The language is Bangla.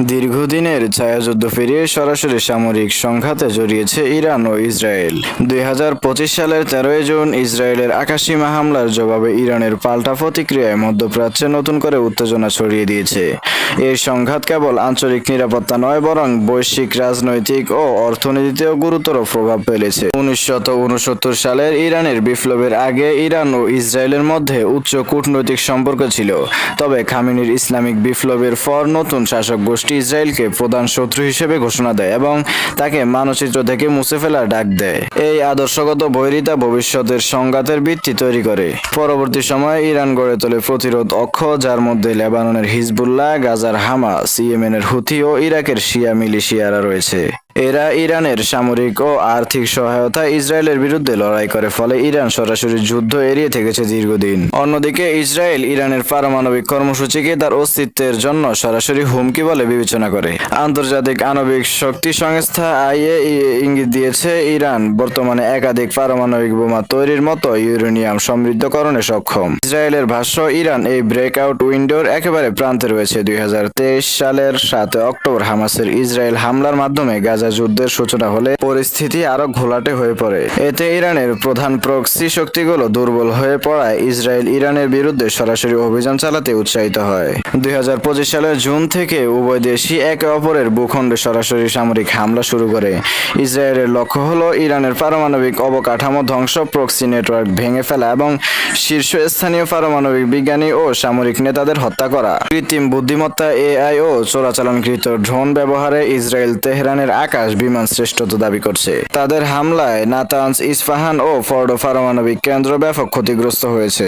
দীর্ঘদিনের ছায়াযুদ্ধ ফিরিয়ে সরাসরি সামরিক সংঘাতে জড়িয়েছে ইরান ও ইসরায়েল। দুই হাজার পঁচিশ সালের তেরোই জুন ইসরায়েলের আকাশসীমা হামলার জবাবে ইরানের পাল্টা প্রতিক্রিয়ায় মধ্যপ্রাচ্যে নতুন করে উত্তেজনা ছড়িয়ে দিয়েছে। এই সংঘাত কেবল আঞ্চলিক নিরাপত্তা নয়, বরং বৈশ্বিক, রাজনৈতিক ও অর্থনীতিতেও গুরুতর প্রভাব ফেলেছে। উনসত্তর সালের ইরানের বিপ্লবের আগে ইরান ও ইসরায়েলের মধ্যে উচ্চ কূটনৈতিক সম্পর্ক ছিল। তবে খামিনির ইসলামিক বিপ্লবের পর নতুন শাসক গোষ্ঠী ইসরায়েলকে প্রধান শত্রু হিসেবে ঘোষণা দেয় এবং তাকে মানচিত্র থেকে মুছে ফেলার ডাক দেয়। এই আদর্শগত বৈরিতা ভবিষ্যতের সংঘাতের ভিত্তি তৈরি করে। পরবর্তী সময়ে ইরান গড়ে তোলে প্রতিরোধ অক্ষ, যার মধ্যে লেবাননের হিজবুল্লাহ, গাজার হামাস, ইয়েমেনের হুথি ও ইরাকের শিয়া মিলিশিয়ারা রয়েছে। এরা ইরানের সামরিক ও আর্থিক সহায়তা ইসরায়েলের বিরুদ্ধে লড়াই করে, ফলে ইরান সরাসরি যুদ্ধ এড়িয়ে থেকেছে দীর্ঘদিন। অন্যদিকে ইসরায়েল ইরানের পারমাণবিক কর্মসূচিকে তার অস্তিত্বের জন্য সরাসরি হুমকি বলে বিবেচনা করে। আন্তর্জাতিক আণবিক শক্তি সংস্থা আইএ ইঙ্গিত দিয়েছে, ইরান বর্তমানে একাধিক পারমাণবিক বোমা তৈরির মতো ইউরেনিয়াম সমৃদ্ধকরণে সক্ষম। ইসরায়েলের ভাষ্য, ইরান এই ব্রেকআউট উইন্ডোর একেবারে প্রান্তে রয়েছে। দুই হাজার তেইশ সালের সাত অক্টোবর হামাসের ইসরায়েল হামলার মাধ্যমে গাজা যুদ্ধের সূচনা হলে পরিস্থিতি আরও ঘোলাটে হয়ে পড়ে। এতে ইরানের প্রধান প্রক্সি শক্তিগুলো দুর্বল হয়ে পড়ায় ইসরায়েল ইরানের বিরুদ্ধে সরাসরি অভিযান চালাতে উৎসাহিত হয়। দুই হাজার পঁচিশ সালের জুন থেকে উভয় দেশই একে অপরের ভূখণ্ডে সরাসরি সামরিক হামলা শুরু করে। ইসরায়েলের লক্ষ্য হলো ইরানের পারমাণবিক অবকাঠামো ধ্বংস, প্রক্সি নেটওয়ার্ক ভেঙে ফেলা এবং শীর্ষস্থানীয় পারমাণবিক বিজ্ঞানী ও সামরিক নেতাদের হত্যা করা। কৃত্রিম বুদ্ধিমত্তা এআই ও চোরাচালানকৃত ড্রোন ব্যবহারে ইসরায়েল তেহরানের আকাশ বিমান শ্রেষ্ঠত্ব দাবি করছে। তাদের হামলায় নাতানস ইস্পাহান ও ফর্ডো পারমাণবিক কেন্দ্র ব্যাপক ক্ষতিগ্রস্ত হয়েছে।